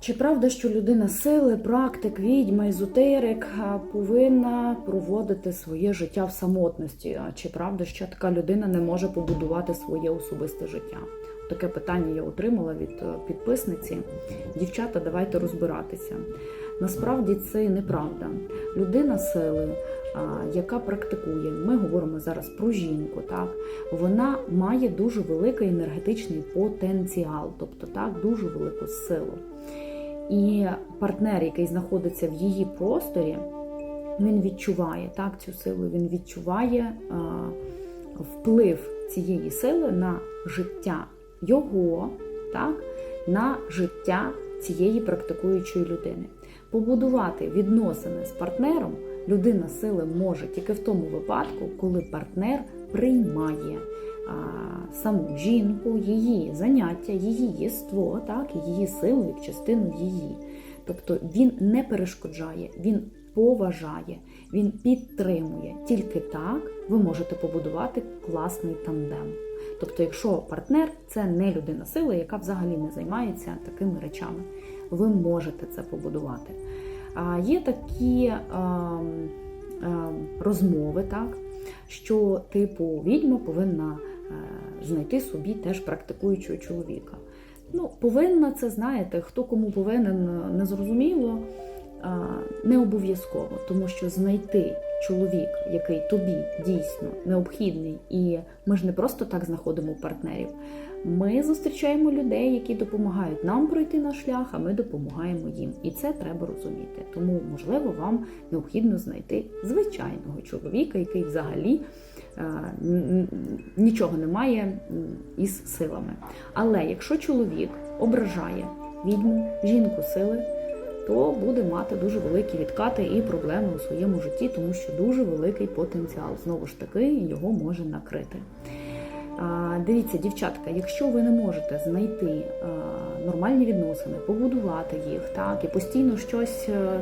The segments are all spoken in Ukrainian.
Чи правда, що людина сили, практик, відьма, езотерик повинна проводити своє життя в самотності? Чи правда, що така людина не може побудувати своє особисте життя? Таке питання я отримала від е, підписниці. Дівчата, давайте розбиратися. Насправді це неправда. Людина сили, яка практикує, ми говоримо зараз про жінку, так вона має дуже великий енергетичний потенціал, тобто так, дуже велику силу. І партнер, який знаходиться в її просторі, він відчуває так, цю силу, він відчуває вплив цієї сили на життя його, так, на життя цієї практикуючої людини. Побудувати відносини з партнером людина сили може тільки в тому випадку, коли партнер приймає а, саму жінку, її заняття, її єство, так, її силу як частину її. Тобто він не перешкоджає, він поважає, він підтримує. Тільки так ви можете побудувати класний тандем. Тобто, якщо партнер це не людина сили, яка взагалі не займається такими речами, ви можете це побудувати. А є такі е, е, розмови, так, що типу відьма повинна е, знайти собі теж практикуючого чоловіка. Ну, повинна це, знаєте, хто кому повинен, не зрозуміло, не обов'язково, тому що знайти чоловік, який тобі дійсно необхідний, і ми ж не просто так знаходимо партнерів. Ми зустрічаємо людей, які допомагають нам пройти наш шлях, а ми допомагаємо їм. І це треба розуміти. Тому, можливо, вам необхідно знайти звичайного чоловіка, який взагалі е, нічого не має із силами. Але якщо чоловік ображає відьму, жінку сили, то буде мати дуже великі відкати і проблеми у своєму житті, тому що дуже великий потенціал. Знову ж таки, його може накрити. Дивіться, дівчатка, якщо ви не можете знайти нормальні відносини, побудувати їх, так і постійно щось е,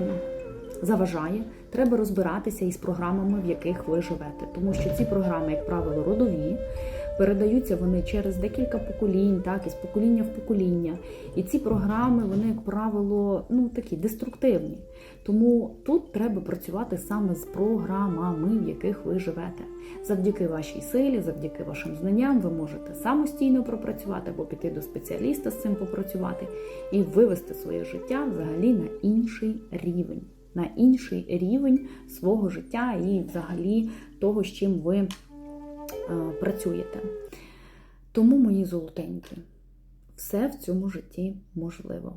заважає, треба розбиратися із програмами, в яких ви живете, тому що ці програми, як правило, родові. Передаються вони через декілька поколінь, так із покоління в покоління. І ці програми, вони, як правило, ну такі деструктивні. Тому тут треба працювати саме з програмами, в яких ви живете. Завдяки вашій силі, завдяки вашим знанням, ви можете самостійно пропрацювати або піти до спеціаліста з цим попрацювати і вивести своє життя взагалі на інший рівень, на інший рівень свого життя і взагалі того, з чим ви. Е, працюєте. Тому, мої золотенькі, все в цьому житті можливо.